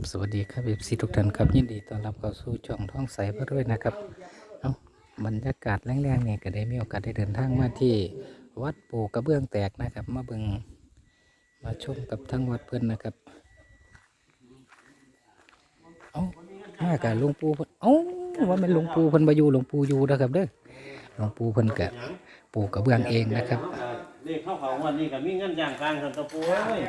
ับสวัสดีครับเอฟซีทุกท่านครับยินดีต้อนรับเข้าสู่ช่องท้องใสพระด้วยนะครับเอาบรรยากาศแรงๆเนี่ยก็ได้มีโอกาสได้เดินทางมาที่วัดปู่กระเบื้องแตกนะครับ มาเบิงมาชมกับทั้งวัดเพื่อนนะครับเอามากับหลวงปู่เพิ่นเอาว่าเป็นหลวงปู่เพิ่นมาอยู่หลวงปู่อยู่นะครับเด้อหลวงปู่เพิ่นกะปู่กระเบื้องเองนะครับเลขเข้าเขาวันนี้ก็มีเงินอย่างกลางสันตะปูเอ้ย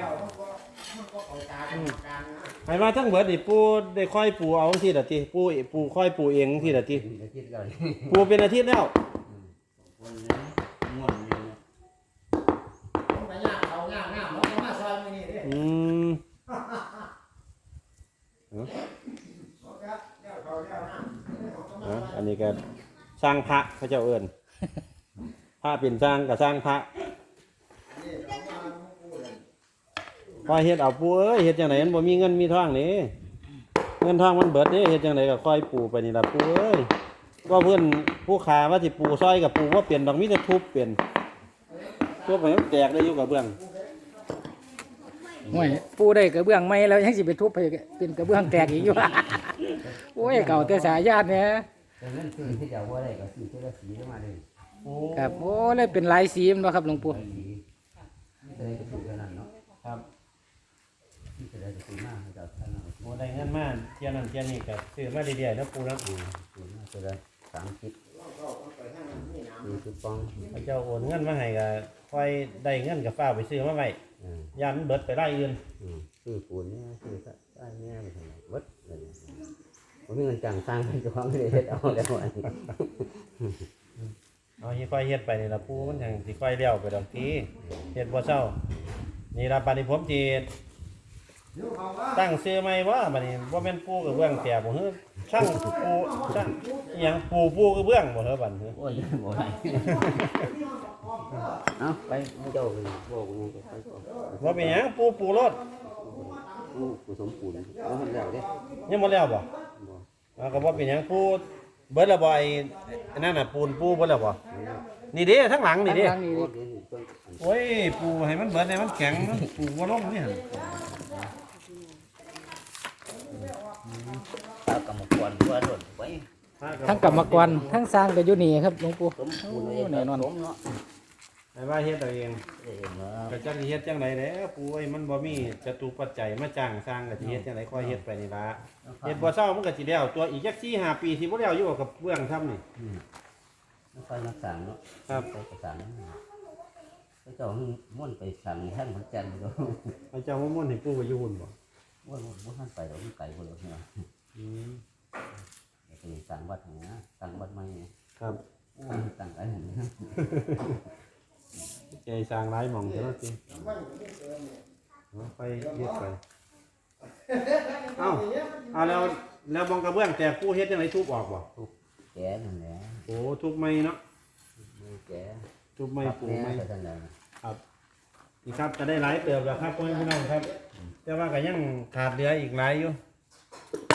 ไปมาทั้งเบิดนี่ปูได้ค่อยปูเอาที่ละทีปูปูค่อยปูเองที่ละทีปูเป็นอาทิตย์แล้วอืมเอาเอาอันนี้ก็สร้างพระพระเจ้าเอิญพระเป็นสร้างกับสร้างพระ พอเฮ็ดเอาปูเอ้ยเฮ็ดจังไหนมันบ่มีเงินมีทองนี่เงินทองมันเบิดนี่เฮ็ดจังไหนก็ค่อยปูไปนี่ล่ะปูเอ้ยว่าเพื่อนผู้ขาว่าสิปูซอยกับปูว่าเปลี่ยนดอกมีแต่ทุบเปลี่ยนทุบให้มันแตกได้อยู่กับเบื้องโอ้ยปูได้กระเบื้องไม่แล้วยังสิไปทุบไปเป็นกระเบื้องแตกอีกอยู่ โอ้ยเก่าแต่สายญาติเนี่ยแต่เงินซื้อที่จะว่าได้ก็ซื้อเท่าละสีเข้ามาเลยครับโอ้เลยเป็นหลายสีมนเนาะครับหลวงปู่สีนี่จะได้ก็ซื้อเท่านั้นเนาะครับนี่ จะได้ก็ซื้อมากให้เจ้าท่านเอาโมได้เงินมาเที่ยนั้นเที่ยนี้ก็ซื้อมาเรื่อยๆแล้วปูแล้วซื้อมากจะได้สามสิบสี่สิบปองพระเจ้าโอนเงินมาให้ก็ค่อยได้เงินกับฟ้ากไปซื้อมาไว้อ่ายันเบิดไปไล่อื่นอืมซื้อปูนเนี่ยซื้อใต้เนี่ยไปทำไมวัดอะไรเนี่ยผมมีเงินจ้างสร้างให้เจ้าของไม่ได้เฮ็ดเอาแล้วอันนี้เอาที่ค่อยเฮ็ดไปนี่ละปูมันยังสิค่อยเลี้ยวไปดอกทีเฮ็ดบ่เศร้านี่ละปานนี้ผมสิ ตั้งซื้อใหม่ว่าบัดนี้บ่แม่นปูกับเบื้องแต่บ่ฮือช่างปูช่างอิหยังปูปูกับเบื้องบ่เด้อบัดนี้โอ้ยบ่ได้เอาไปให้เจ้าไปบอกกูไปก่อนบ่เป็นหยังปูปูรถกูกูสมปูนเอาให้แล้วเด้ยังบ่แล้วบ่บ่อ่าก็บ่เป็นหยังปูเบิดแล้วบ่ไอ้อันนั่นน่ะปูนปูเบิดแล้วบ่นี่เด้ทั้งหลังนี่เด้ทางนี้โอ้ดิยเดี๋ยวนี้ต้นอันโอ้ยปูให้มันเบิดให้มันแข็งมันปูบ่ลงนี่หั่น ตากรรมกรว่า โดนไปทั้งกรรมกรทั้งสร้างก็อยู่นี่ครับหลวงปู่สมปูนโอ้แน่นอนสมเนาะให้ว่าเฮ็ดเอาเองเอ้ยเนาะก็จักสิเฮ็ดจังไดแหล้วปูเอ้ยมันบ่มีจตุปัจจัยมาจ้างสร้างก็สิเฮ็ดจังไดค่อยเฮ็ดไปนี่ล่ะเฮ็ดบ่เซามันก็สิแล้วตัวอีกจัก4 5ปีสิบ่แล้วอยู่กับเบื้องทำนี่อืมนักไฟนักสั่งเนาะครับไปประสานพระเจ้าให้ม่วนไปสั่งแท่านขอนแก่นก็พระเจ้าว่าม่วนให้ปูไปอยู่หุ่นบ่ม่วนม่วนท่านไปเราไก่คนเดียวเนี่ยอืม ไปสั่งวัดไหนนะสั่งวัดใหม่เนี่ยครับโอ้ยสั่งอะไรเห็นไหมใจสร้างหลายหม่องเด้อติเอาไปเฮ็ดไปเอ้าเอาแล้วแล้วบองกระเบื้องแต่ปูเฮ็ดจังไดทุบออกบ่แกนั่นแหละโอ้ทุบไม่เนาะไม่แกทุบไม่ปูแม่ไม่ก็ท่านแล้วนี่ครับจะได้หลายเติบแล้วครับพ่อแม่พี่น้องครับ แต่ว่าก็ยังขาดเหลืออีกหลายอยู่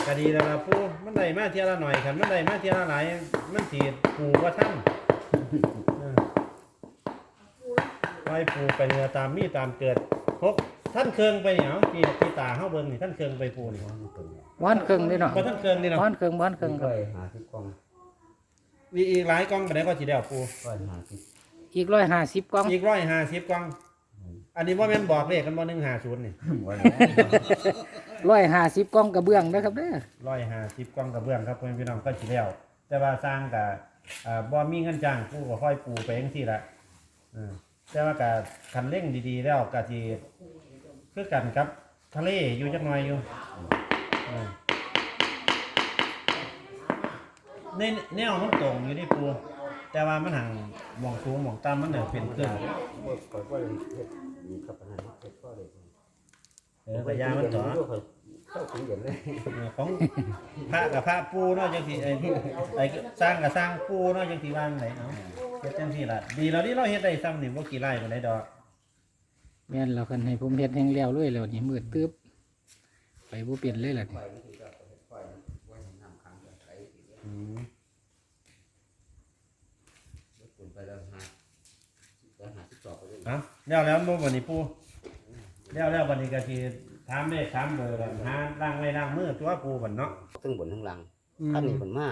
ก็ดีแล้วครับผู้มันได้มาเทียละหน่อยครับมันได้มาเทียละหลายมันสีปูว่าท่านเออไว้ปูไปเนื้อตามมีตามเกิดพกท่านเคืองไปเนี่ยเอาที่ที่ตาเข้าเบิ่งนี่ท่านเคืองไปปูนี่บ้านเครื่องนี่เนาะบ่ท่านเคืองนี่เนาะบ้านเครื่องบ้านเครื่องคก็รับหาที่กองมีอีกหลายกล้องไปไหนก็สิได้เอาปูก็หาที่อีกร้อยห้าสิบกล่องอีกร้อยห้าสิบกล้อง อันนี้ว่าแม่นบอกเลขกันบ่หนึ่งห้าศูนย์นี่วัน ร้อยห้าสิบกล่องกระเบื้องนะครับเด้อร้อยห้าสิบกล้องกระเบื้องครับพ่อแม่พี่น้องก็สิแล้ว แต่ว่าสร้างกับอ่าบ่มีเงินจ้างปูก็ค่อยปูไปจังซี่ละแต่ว่าก็คันเร่งดีๆ แล้วก็สิคือกันครับ ทะเลอยู่จักหน่อยอยู่ในแนวมันตรงอยู่ที่ปูแต่ว่ามันห่างหมองสูงหมองต่ำมันเหนี่ยเป็นขึ้นก็ก เลยเฮ็ดมีกับปัญหาเฮ็ดก็เลยเออพยายามมันต่อเข้าถึงเย็นเลยเออของพระกับพระปูเนาะจังซี่ไอ้ไอ้สร้างกับสร้างปูเนาะจังซี่ว่างไหนเนาะเฮ็ดจังซี่ล่ะดีแล้วนี่เราเฮ็ดได้ซ้ำนี่บ่กี่ไร่ปานใดดอกแม่นเราคันให้ผมเฮ็ดแห้งแล้วเลยแล้วนี่มืดตึ๊บไปบ่เปลี่ยนเลยล่ะนี่อืมไปแล้วหาไปหาที่ต่อไปเลยเอ้าแล้วแล้วบ่วันนี้ปู แล้วแล้ววันนี้ก็สิถามได้ถามเบอร์กันหาล่างไว้ล่างมือตัวปูบันเนาะทั้งบนทั้งล่างอืมขั้นนี้มันมา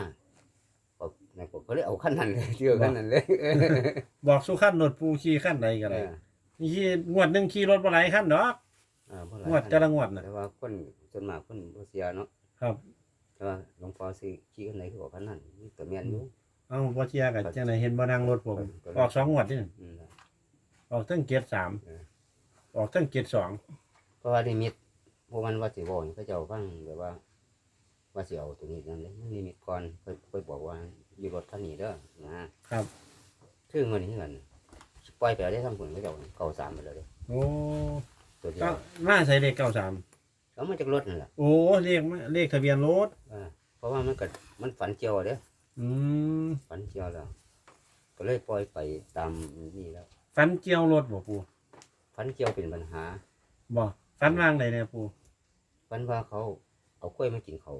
ก็ในผมก็เลยเอาขั้นนั้นเลยเชื่อขั้นนั้นเลยบอกสู้ขั้นรถปูขี่ขั้นใดก็ได้นี่ขี่งวดหนึงขี่รถบ่หลายขั้นดอกเออบ่หลายงวดแต่ละงวดน่ะแต่ว่าคนส่วนมากคนบ่เสียเนาะครับแต่ว่าหลวงพ่อซื้อขี่ขั้นไหนคือบอกขั้นนั้นมีตัวแม่นอยู่เอาบ่เชียร์กันจังไดเห็นบ่นั่งรถผมครับออกสองงวดนี่อืมออกทั้งเกียรสามเออออกทั้งเกียรสองเพราะว่านิมิตพวกมันว่าสิบอกเขาเจ้าฟังแบบว่า ว่าสิเอาตัวนี้นั่นเลยมันนิมิตก่อนไปไปบอกว่าอยู่รถคันนี้เด้อนะครับคือเงินนี่เงินปล่อยไปแล้วได้ทั้งผลเขาเจ้าเก่าสามไปแล้วเด้อโอ้ตัวเดียก็วมาใส่เลขเก้าสามแล้วมันจากรถนั่นแหละโอ้เลขมาเลขทะเบียนรถเออเพราะว่ามันก็มันฝันเจียวเด้ออืมฝันเจียวแล้ว ก็เลยปล่อยไปตามนี่แล้ว ฟันเกี่ยวรถบ่ปู ฝันเจียวเป็นปัญหาบ่ฟันวางใดเนี่ยปูฝันว่าเขาเอากล้วยมากินเขา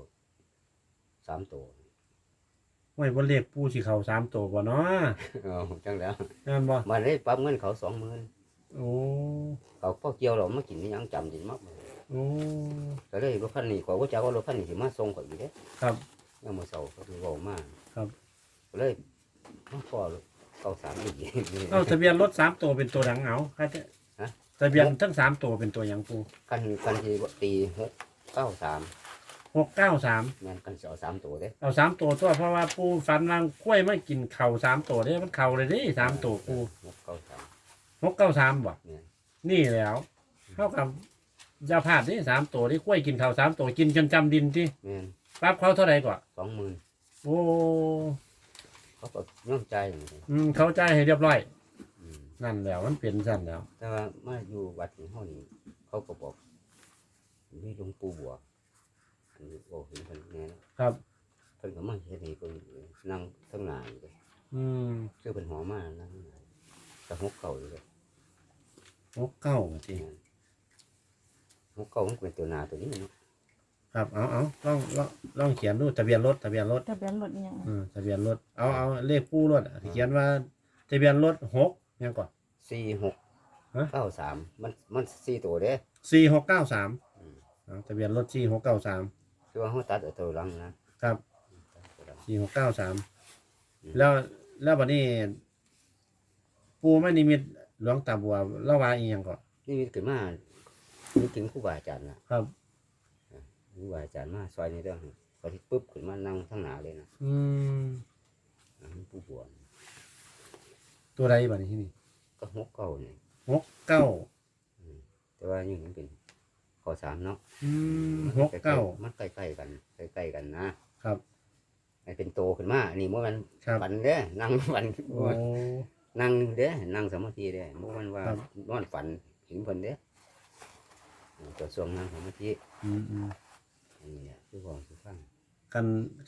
สามตัวไว้บ่เลขปูสิเข้าสามตัวบ่เนาะเอาจังแล้วนั่นบ่มาเลยปรับเงินเขาสองหมื่นโอ้เขาพอเกี่ยวเรามากินนี่ยังจำดินมากโอ้ก็เลยรถคันนี้ขอยว่าจะว่ารถคันนี้สิมาส่งข่อยอยู่เด้ครับยังมาเศร้าก็คือเว้ามาครับก็เลยมาพอเก้าสามอีกเอาทะเบียนรถสามตัวเป็นตัวหนังเอาค่ะฮะ ทะเบียนทั้งสามตัวเป็นตัวหยังปูคันคันที่ตีหกเก้าสามหกเก้าสามแม่นกันสิเอาสามตัวเด้เอาสามตัวตัวเพราะว่าปูฟันวางกล้วยไม่กินเข่าสามตัวเด้มันเข่าเลยเดิสามตัวปูหกเก้าสามหกเก้าสามบ่แม่นนี่แล้วเท่ากับอยาพลาดนี่สามตัวที่กล้วยกินเข่าสามตัวกินจนจำดินที่แม่นปรับเขาเท่าไหร่กว่าสองหมื่นโอ้เขาก็ย่อมใจอย่างนี้อืมเขาใจายให้เรียบร้อยอืม นั่นแล้วมันเป็นสั้นแล้ว แต่ว่ามาอยู่วัดของเฮานี่เขาก็บอกมีหลวงปู่บัวอันนี้บอกเห็นเพิ่นแน่นะครับ เพิ่นก็มาเฮ็ดให้เพิ่นนั่งทั้งหน้าอยู่เลยอืมคือเพิ่นหอมมานั่งข้างหน้าแต่หกเก่าอยู่เลยหกเก้าจริงหกเก่ามันเป็นตัวหนาตัวนี้เนาะครับเอาเอาลองลองลองเขียนดูทะเบียนรถทะเบียนรถทะเบียนรถเนี่ยอืมทะเบียนรถเอาเอาเลขปูรถอะเขียนว่า ทะเบียนรถหก ยังก่อน สี่หกฮะ เก้าสามมันมันสี่ตัวเด้สี่หกเก้าสามอืมทะเบียนรถสี่หกเก้าสามคือว่าเขาตัดเอาตัวหลังนะครับตัวหลัง สี่หกเก้าสามอืมแล้วแล้วบัดนี้ ปูไม่นิมิตหลวงตาบัวเล่าว่าอีหยังก่อนนี่มีขึ้นมานึกถึงครูบาอาจารย์นะครับ ครูบาอาจารย์มาซอยนี้เด้อพอที่ปุ๊บขึ้นมานั่งทั้งหนาเลยนะอืมอ่ามันผู้บวช ตัวใดบัดนี้ที่นี่ก็หกเก้านี่หกเก้าแต่ว่ายังมันเป็นข้อสามเนาะอืมมันหกเก้ามันใกล้ๆกันใกล้ๆกันนะครับไอ้เป็นโตขึ้นมาอันนี้เมื่อมันครับฝันเด้อนั่งฝันโอ้นั่งเด้อนั่งสมาธิเด้อเมื่อวันว่าครับนอนฝันเห็นเพิ่นเด้อตัวช่วงนั่งสมาธิอืมอืมอันนี้แหละคือบอกคือฟัง กัน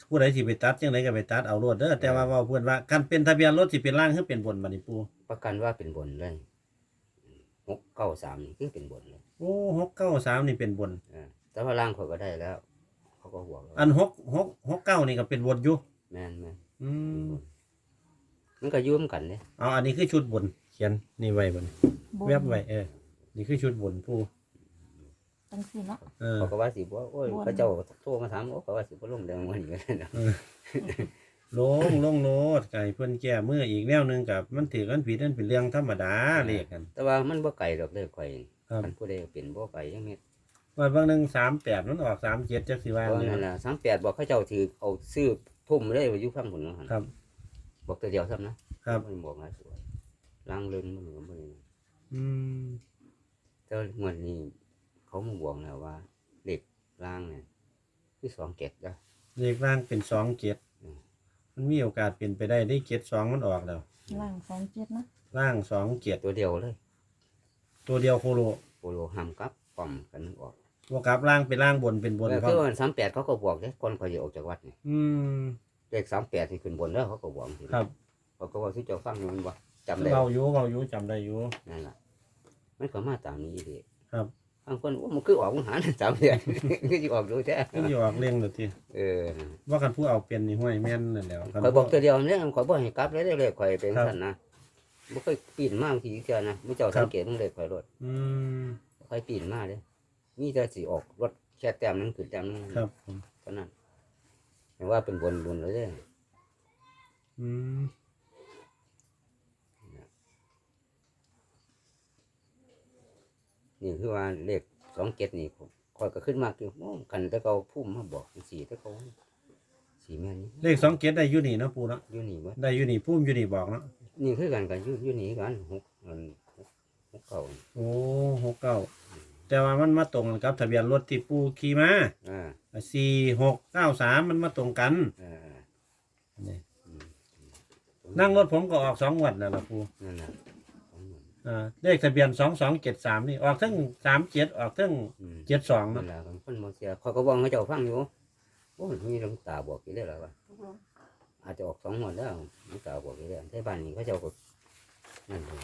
ผู้ใดสิไปตัดจังไดก็ไปตัดเอารถเด้อแต่ว่าเว่าเพื่อนว่ากันเป็นทะเบียนรถสิเป็นล่างหรือเป็นบนบัดนี้ปูประกันว่าเป็นบนเลยหกเก้าสามนี่คือเป็นบนเลยโอ้หกเก้าสามนี่เป็นบนเออแต่ว่าล่างเขาก็ได้แล้ว เขาก็ห่วงอันหกหกหกเก้านี่ก็เป็นบนอยู่แม่นแม่นอืมมันก็ยุ่มกันเนี่ยเอาอันนี้คือชุดบน เขียนนี่ไว้บนบนเว็บไว้เออ นี่คือชุดบนปู ตั้งสี่เนาะเออ เขาก็ว่าสิบ่โอ้ยบนพระเจ้าโทรมาถามโอ้เขาว่าสิบ่ลงแดงวันนี้ก็ได้นะลงลงโลดไก่เพิ่นแก้มืออีกแนวหนึงกับมันถือกันผิดนั่นเป็นเรื่องธรรมดาเรียกกัน แต่ว่ามันบ่ไกลดอกเด้อข่อยครับมันผู้ใดเป็นบ่ไกลยังเม็ดว่าบางหนึ่งสามแปดมันออกสามเจ็ดจักสิว่าเพราะเนี่ยนั่นน่ะ38บอกเขาเจ้าถือเอาซื้อทุ่มเลยอยู่ข้างหุ่นว่าหั่นครับ บอกตัวเดียวซ้ำนะครับ มันบอกหลายตัวล้างเลินมันก็บ่ได้อืมแต่ว่างวดนี้ เขามาบอกแล้วว่าเลขล่างเนี่ยคือ2เก็ดจ้ะเลขล่างเป็นสองเจ็ดอืมมันมีโอกาสเป็นไปได้ได้เจ็ดสองมันออกแล้ว ล่างสองเจ็ดนะล่างสองเจ็ดตัวเดียวเลยตัวเดียวโคโลโปโลห้ามกลับป้อมกันออกบวกกับล่างเป็นล่างบนเป็นบนเออพร้อคือมวัน38เขาก็บอกเด้คนเขาจะออกจากวัดนี่อืมเลข38ที่ขึ้นบนแล้วเขาก็บอกสิครับเขาก็ว่าที่เจ้าฟังนี่มันบ่จำได้เบาอยู่เบาอยู่จำได้อยู่นั่นล่ะมันก็มาตามนี้เด้ครับ บางคนโอ้มันคือออกมันหารสามเดือนคือสิออกดูแท้มันอยู่ออกเร่งเลยทีเออนั่นว่ากันผู้เอาเป็นนี่ห้วยแม่นนั่นแหล้วข่อยบอกตัวเดียวเนี่ยข่อยบ่ให้กลับเลยเด้อเลยข่อยเป็นครับซั่นนะบ่เคยปีนมาบางทีเทื่อนะมื้อเจ้าสังเกตมึงเลยข่อยรถอืมข่อยปีนมาเด้อมีแต่สิออกรถแค่แต้มนั้นคือแต้มนั้นครับผมเท่านั้นแต่ว่าเป็นบนบนเลยเด้ออืม นี่คือว่าเลขสองเจ็ดนี่ผมคอยก็ขึ้นมาคือโอ้กันแต่เขาพุ่มมาบอกสี่แต่เขาสี่แม่นนี่เลขสองเจ็ดได้อยู่นี่เนาะปูเนาะอยู่นี่วะได้อยู่นี่พุ่มอยู่นี่บอกเนาะนี่คือกันกันอยู่อยู่นี่กันหกอันหกหกเก่าโอ้หกเก้าแต่ว่ามันมาตรงกันกับ ทะเบียนรถที่ปูขี่มาอ่าสี่หกเก้าสามมันมาตรงกันอ่านี่อืมนั่งรถผมก็ออกสองงวัดแล้วล่ะปูนั่นแหละส องหมื่นอ่าเลขทะเบียนสองสองเจ็ดสามนี่ออกทั้งสามเจ็ดออกทั้งอืมเจ็ดสองนั่เนาะนแหละคนโมเสียคอยก็บอกให้เจ้าฟังอยู่โอ้ยมีหลวงตาบอกกี่เรื่องแล้ววะอาจจะออกสองหมดแล้วหลวงตาบอกกี่เรื่องที่บ้านนี้เขาเจ้าก็นั่นเอง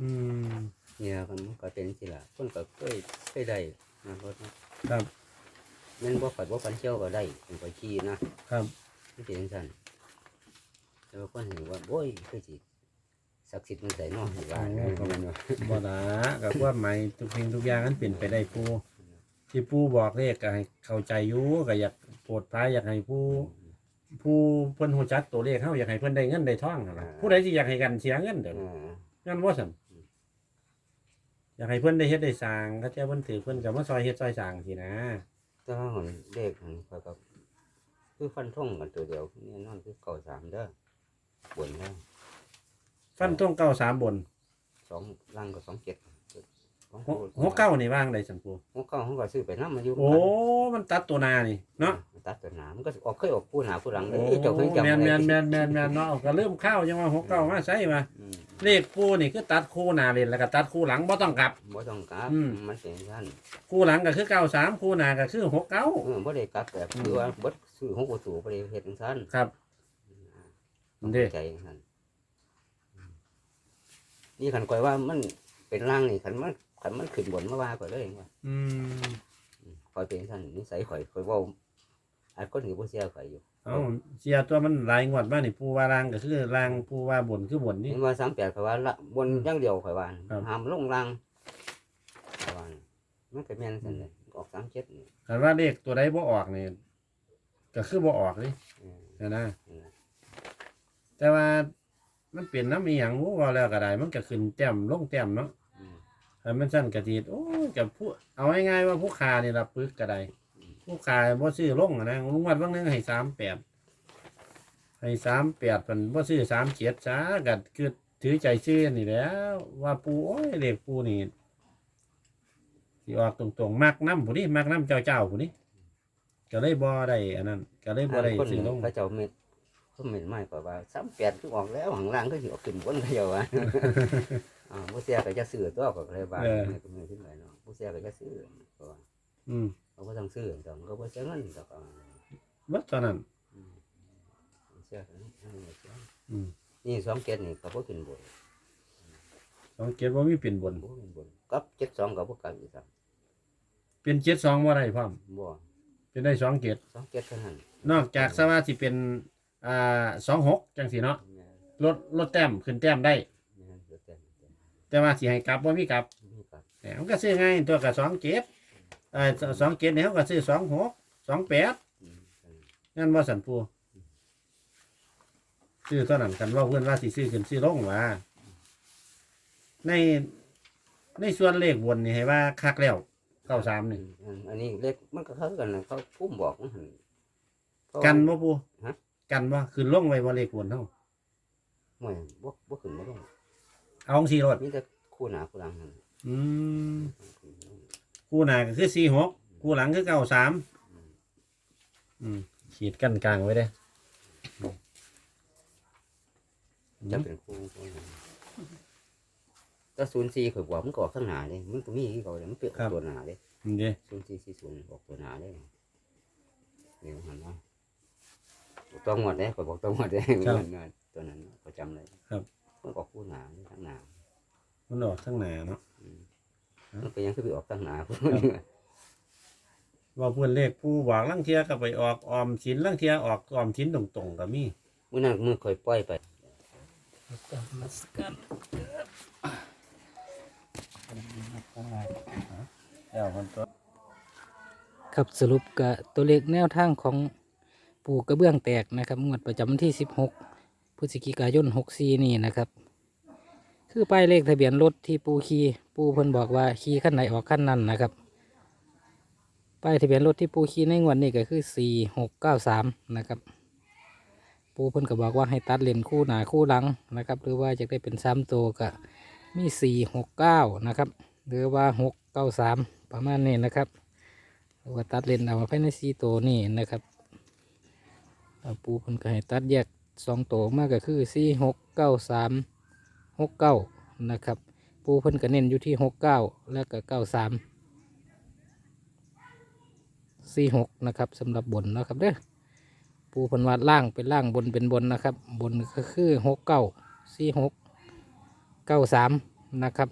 อืม เนี่ยมันก็เป็นสิละคนก็เคยเคยได้นะรถนะครับ แมันบ่ขัดบ่ฟันเชี่ยวก็ได้เป็นไปขี่นะครับที่เป็นสั่นแต่ว่าคนเห็นว่าโอ้ยคือสิ ศักดิ์สิทธิ์มันใส่นอกอยู่ว่านะมันว่าบ่ดากับว่าหมายทุกเพลงทุกอย่างนั้นเปลี่ยนไปได้ปูที่ปูบอกเลขก็ให้เข้าใจอยู่ก็อยากโปรดพระอยากให้ผู้ผู้เพิ่นฮู้จักตัวเลขเฮาอยากให้เพิ่นได้เงินได้ทองนั่นล่ะผู้ใดสิอยากให้กันเสียเงินเด้ออ่างั้นว่าซั่นอยากให้เพิ่นได้เฮ็ดได้สร้างเขาเจ้าเพิ่นถือเพิ่นก็มาซอยเฮ็ดซอยสร้างสินะ แต่ว่าของเลขของเขาก็คือฟันท่งกันตัวเดียวนี่นอนคือเก่าสามเด้อบนแล้ว ฟันทงเก้าสามบนสองล่างก็สองเจ็ดสองหกหกเก้านี่ว่างได้สันปูหกเก้าเขาก็ซื้อไปน้ำมาอยู่โอ้ มันตัดตัวหนานี่เนาะตัดตัวหนามันก็ออกเคยออกผู้หนาผู้หลังเลโอ้ยเจ้าเคยจำแมนอะไรแมนแมนแมนแมนเนาะก็เริ่มเข้ายังว่าหกเก้ามาใช่มาอืมเลขคู่นี่คือตัดคู่หนาเล่นแล้วก็ตัดคู่หลังบ่ต้องกลับบ่ต้องกลับอืมมันเป็นท่านคู่หลังก็คือเก้าสามคู่หนาก็คือหกเก้าเออบ่ได้กลับแบบคือว่าเบดซื้อหกประตูบ่ได้เฮ็ดจังซั่นครับต้องเด้เข้าใจจังซั่น นี่คันก่อยว่ามันเป็นร่างนี่คันมันคันมันขึ้นบนมาว่าก่อยเลยว่าอืมข่อยเป็นจังซั่นนิสัยข่อยข่อยเว้าอันคนนี่บ่เสียข่อยอยู่เอาเสียตัวมันหลายงวดมานี่ปูว่าล่างก็คือล่างปูว่าบนคือบนนี่ เห็นว่า38ข่อยว่าละบนอย่างเดียวข่อยว่าครับห้ามลงล่างข่อยว่ามันก็แม่นซั่นเลยออก37นี่คันว่าเลขตัวใดบ่ออกนี่ก็คือบ่ออกเลยเออ นะนะเออแต่ว่า มันเปลี่ยนน้ำมีหยังบ่ว่าแล้วก็ได้ มันก็ขึ้นแต้มลงแต้มเนาะอืมให้มันสั้นกระตีดโอ้ยกับผู้เอาง่ายๆว่าผู้ค้านี่ละปึกก็ได้ผู้ค้าบ่ซื้อลงอะนะลุงวัดบางนึงให้สามแปดให้สามแปดเป็นบ่ซื้อสามเจ็ดจ้าก็คือถือใจซื้อนี่แหล้ว ว่าปูโอ้ยเลขปูนี่สิออกตรงๆมักน้ำผู้นี้มักน้ำเจ้าเจ้าผู้นี้ก็เลยบ่ได้อันนั้นก็เลยบ่ได้คนซื้อลงเขาเจ้าเม็ ดเขาเม็ดไม่กว่าว่าสามแปดคือออกแล้วข้างล่างก็สิออกขึ้นบนเขาเจ้าว่าอ่าผู้เสียก็จะซื้อตัวก็เลยว่าไม่ก็ไม่ขึ้นไปเนาะผู้เสียก็จะซื้อก็ว่าอืมเขาก็ต้องซื้อต้องเขาบ่เสียเงินดอกอ่าเบิดตอนนั้นอืมผู้เสียก็ให้เสียอืมนี่สองเกตนี่ก็บ่ขึ้นบนสองเจ็ดบ่มีเปลี่ยนบนบ่ขึ้นบนกับเจ็ดสองก็บ่กลับอีกครับเปลี่ยนเจ็ดสองบ่ได้พร้อมบ่เป็นได้สองเจ็ดสองเกตเท่านั้นนอกจากสว่าสิเป็น อ่าสองหกจังสีเนาะแม่นลดลดแต้มขึ้นแต้มได้ แม่นเดี๋ยวแต่เดี๋ยวแต่ว่าสิให้กลับว่ามีกลับนี่ครับแหมมันก็ซื้อง่ายตัวกับสองเจ็ดเอ่อสองเจ็ดเนี่ยเขาก็ซื้อสองหกสองแปดอืมเอองั้นว่าสันปูซื้อตัวนั้นกันว่าเพื่อนว่าสิซื้อขึ้นซื้อลงว่าในในส่วนเลขบนนี่ให้ว่าคักแล้วเก้าสามนี่ อืมอันนี้เล็กมันก็เข้ากันนะเขาพุ่มบอกมันหั่นเขา กันว่าปูฮะ กันว่าขึ้นลงไว้ว่าเลขบนเท่าไม่บ่บ่ขึ้นบ่ลงเอาของสี่รถมีแต่คู่หน้าคู่หลังหั่นอืมคู่หน้าก็คือสี่หกคู่หลังคือเก้าสามอืมขีดกันกลางไว้เด้จะเป็นคู่คู่หน้าถ้าศูนย์สี่ข่อยบอกมันก็ออกข้างหน้าเลยมันก็มีที่เขาเลยมันเปลี่ยนตัวหน้าเลยนี่เด้ศูนย์สี่สี่ศูนย์ออกตัวหน้าเลยเดี๋ยวหันว่า ตัวหมดเลยข่อยบอกตัวหมดเลยมันมันตัวนั้นประจำเลยมันออกคู่หน้าเลยข้างหน้ามันออกทั้งหน้าเนาะ มันก็ยังคือไปออกข้างหน้าว่าเพื่อนเลขผู้บอกลังเทียก็ไปออกออมสินลังเทียออกออมสินตรงๆก็มีมื่อนั้นมือข่อยปล่อยไปแล้วมันตัวครับสรุปกับตัวเลขแนวทางของ ปูกระเบื้องแตกนะครับ งวดประจำวันที่ 16พฤศจิกายน64นี่นะครับ คือป้ายเลขทะเบียนรถที่ปูขี่ปูเพิ่นบอกว่าขี่ขั้นไหนออกขั้นนั้นนะครับ ป้ายทะเบียนรถที่ปูขี่ในงวดนี้ก็คือ 4693 นะครับ ปูเพิ่นก็บอกว่าให้ตัดเลนคู่หนาคู่หลังนะครับ หรือว่าจะได้เป็นซ้ำตัวก็มี 469 นะครับ หรือว่า 693 ประมาณนี้นะครับว่าตัดเลนเอาภายในสีตัวนี่นะครับ ปูเพิ่นก็ให้ตัดแยกสองตัวออกมาก็คือ4693หกเก้านะครับ ปูเพิ่นก็เน้นอยู่ที่หกเก้าแล้วก็เก้าสามสี่หกนะครับสำหรับบนนะครับเด้อปูเพิ่นวาดล่างเป็นล่างบนเป็นบนนะครับ บนก็คือหกเก้าสี่หกเก้าสามนะครับ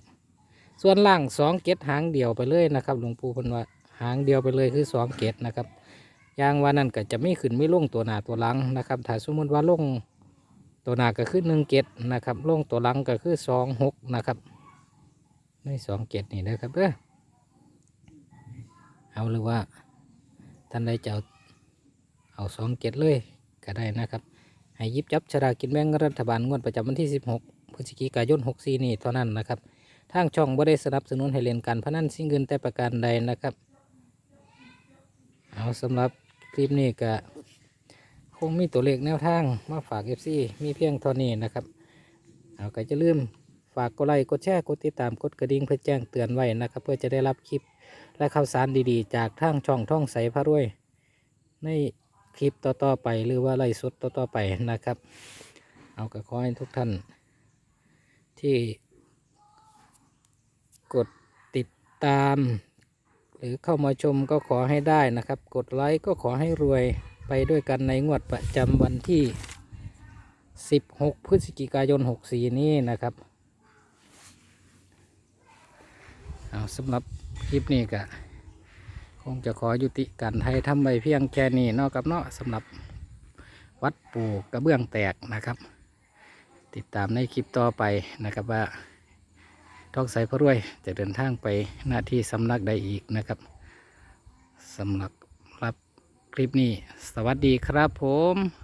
ส่วนล่างสองเกตหางเดียวไปเลยนะครับหลวงปู่เพิ่นว่าหางเดียวไปเลยคือสองเกตนะครับ ยางว่านั่นก็จะไม่ขึ้นไม่ลงตัวหนาตัวหลังนะครับ ถ้าสมมติว่าลงตัวหนาก็คือหนึ่งเกตนะครับลงตัวหลังก็คือสองหกนะครับในสองเกตนี่นะครับเด้อเอาหรือว่าท่านใดจะเอาเอาสองเกตเลยก็ได้นะครับให้ยิบจับฉลากกินแบ่งรัฐบาลงวดประจำวันที่ 16พฤศจิกายน64นี่เท่านั้นนะครับทางช่องบ่ได้สนับสนุนให้เล่นการพนันสิ่งเงินแต่ประการใดนะครับ เอาสำหรับคลิปนี้ก็คงมีตัวเลขแนวทางมาฝาก FC มีเพียงเท่านี้นะครับ เอาก็จะลืมฝากกดไลค์กดแชร์กดติดตามกดกระดิ่งเพื่อแจ้งเตือนไว้นะครับ เพื่อจะได้รับคลิปและข่าวสารดีๆ จากทางช่องท่องใสพระรวย ในคลิปต่อๆไปหรือว่าไลฟ์สดต่อๆไปนะครับ เอาก็ขอให้ทุกท่านที่กดติดตาม หรือเข้ามาชมก็ขอให้ได้นะครับ กดไลค์ก็ขอให้รวยไปด้วยกันในงวดประจำวันที่ 16 พฤศจิกายน 64 นี้นะครับเอาสำหรับคลิปนี้ก็คงจะขอยุติการไทยทำไปเพียงแค่นี้นอกกับเนาะสำหรับวัดปู่กระเบื้องแตกนะครับ ติดตามในคลิปต่อไปนะครับว่า ท้องใสพระรวยจะเดินทางไปหน้าที่สำนักใดอีกนะครับสำหรับรับคลิปนี้ สวัสดีครับผม